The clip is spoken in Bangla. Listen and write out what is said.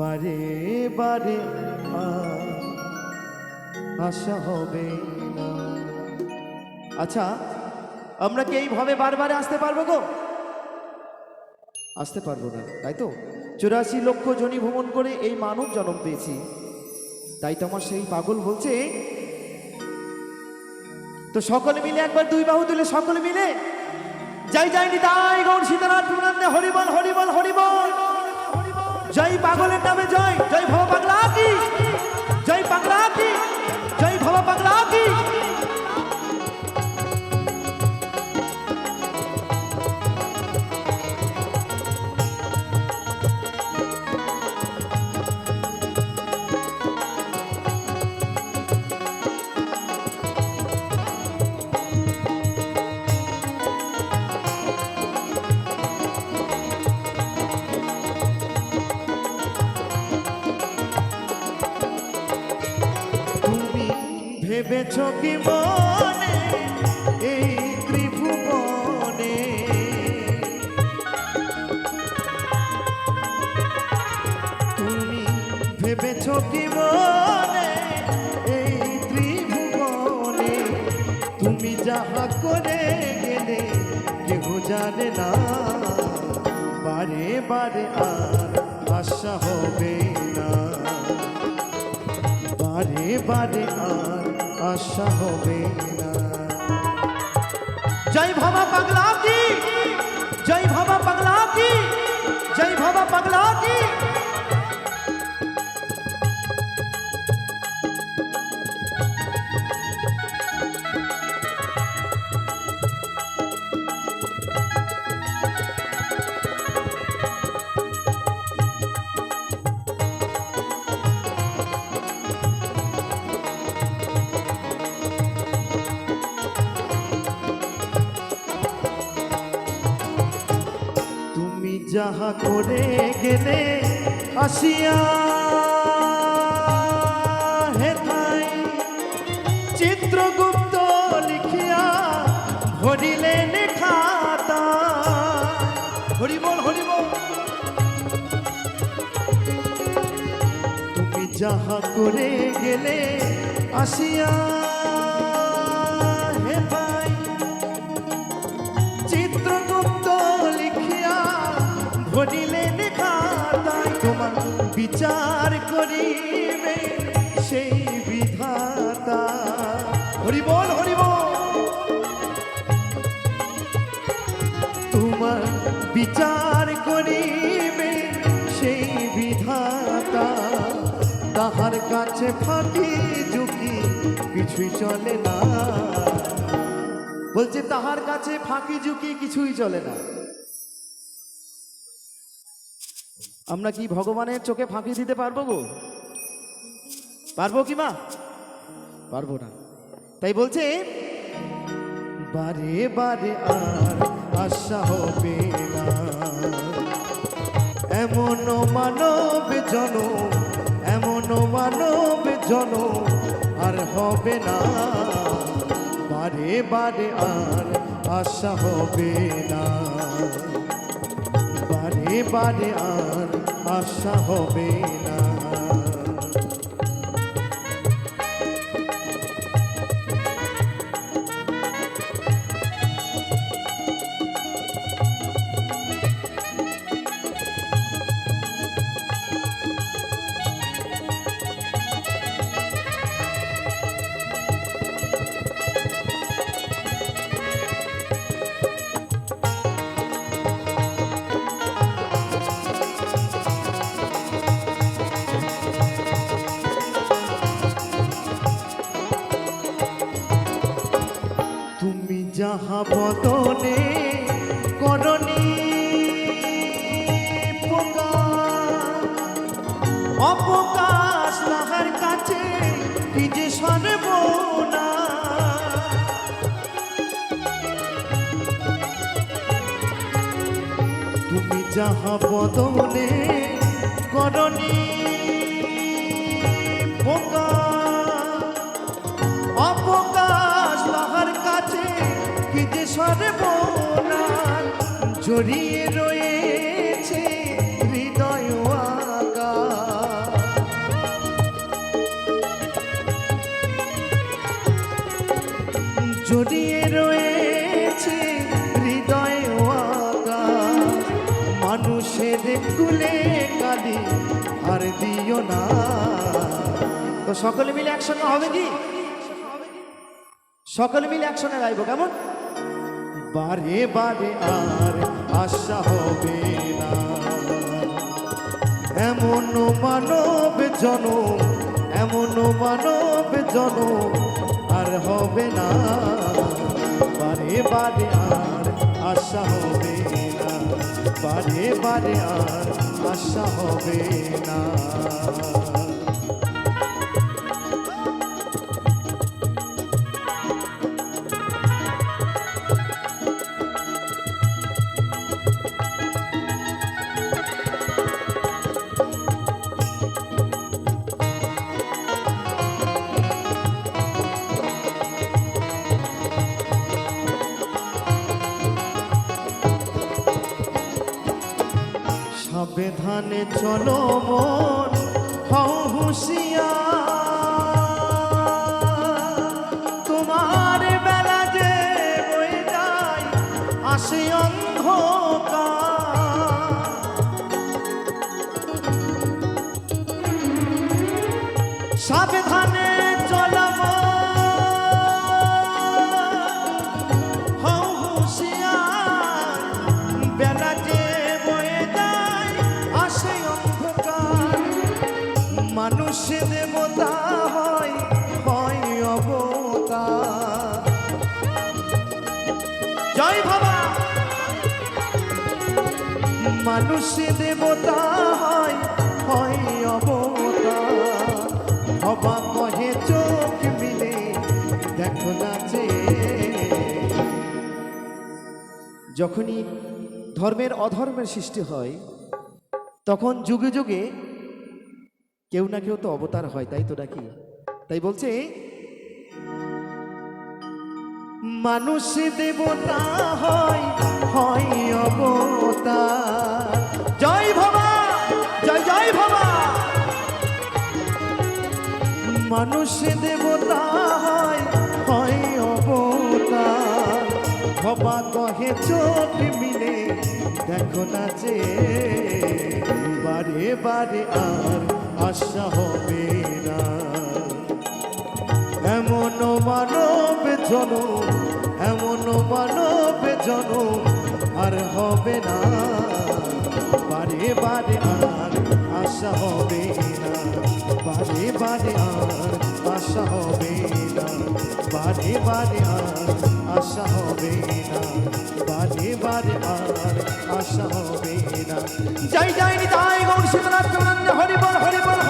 বারে বারে আশা হবে না। আচ্ছা আমরা কি এইভাবে বারবার আসতে পারব গো? আসতে পারব না, তাই তো? চুরাশি লক্ষ জনি ভ্রমণ করে এই মানব জন্ম পেয়েছি। তাই তো আমার সেই পাগল বলছে। তো সকলে মিলে একবার দুই বাহু তুলে সকলে মিলে? যাই যাইনি তাই গৌর সীতারাম হরিবল হরিবল হরিবল। জয় পাগলের নামে মনে এই ত্রিভুবনে? তুমি ভেবেছ তুমি যাহা করে গেলে জানে না। বারে বারে আর আশা হবে না। বারে বারে আর আশা হবে না জয় ভাবা পাগলা কি জয় ভাবা পাগলা কি জয় ভাবা পাগলা কি যাহা করে গেলে আসিয়া হেথাই চিত্রগুপ্ত লিখিয়া ভরিলেন খাতা। হরিবল হরিবল তুমি যাহা করে গেলে আসিয়া ভরিলেন খাতায় তোমার বিচার করিবে সেই বিধাতা। হরিবল হরিবল তোমার বিচার করিবে সেই বিধাতা। তাহার কাছে ফাঁকি ঝুঁকি কিছুই চলে না। বলছে, তাহার কাছে ফাঁকি ঝুঁকি কিছুই চলে না। আমরা কি ভগবানের চোখে ফাঁকি দিতে পারব গো? পারব কি মা? পারব না। তাই বলছে, বারে বারে আর আশা হবে না। এমন মানব জন, এমন মানব জন আর হবে না। বারে বারে আর আশা হবে না। বারে বারে আর আশা হবে না। যাহা করনি পোকা অপকাশ তাহার কাছে কি যে সর্বনা তুমি যাহা বদনে করণী পোকা জড়িয়ে রয়েছে হৃদয় জড়িয়ে রয়েছে হৃদয় মানুষের কুলে কালি আর দিও না। তো সকলে মিলে একসঙ্গে হবে কি? সকলে মিলে একসঙ্গে গাইবো, কেমন? বারে বারে আর আশা হবে না। এমন মানব জনম, এমন মানব জনম আর হবে না। বারে বারে আর আশা হবে না। বারে বারে আর আশা হবে না। সাবধানে চলো মন হও হুঁশিয়া তোমার বেলা যে বই যায় আসে অন্ধকার মানুষ দেবতা হয় হয় অবতার হবা কহে চোখ মিলে, দেখো না যে। যখনই ধর্মের অধর্মের সৃষ্টি হয়, তখন যুগে যুগে কেউ না কেউ তো অবতার হয়, তাই তো নাকি? তাই বলছে মানুষ দেবতা হয় হয় অবতার জয় ভবা, জয় জয় ভবা। মানুষ দেবতা হয় হয় অবতার ভবা কহে চোখ মিলে, দেখো না যে বারে বারে আর আশা হবে না। জন, এমন মানব জন আর হবে না। বারে বারে আর আশা হবে না। বারে বারে আর আশা হবে না। বারে বারে আর আশা হবে না। বারে বারে আর আশা হবে না। যাই যাইনি তাই গৌর হরিবল হরিবল হরিবল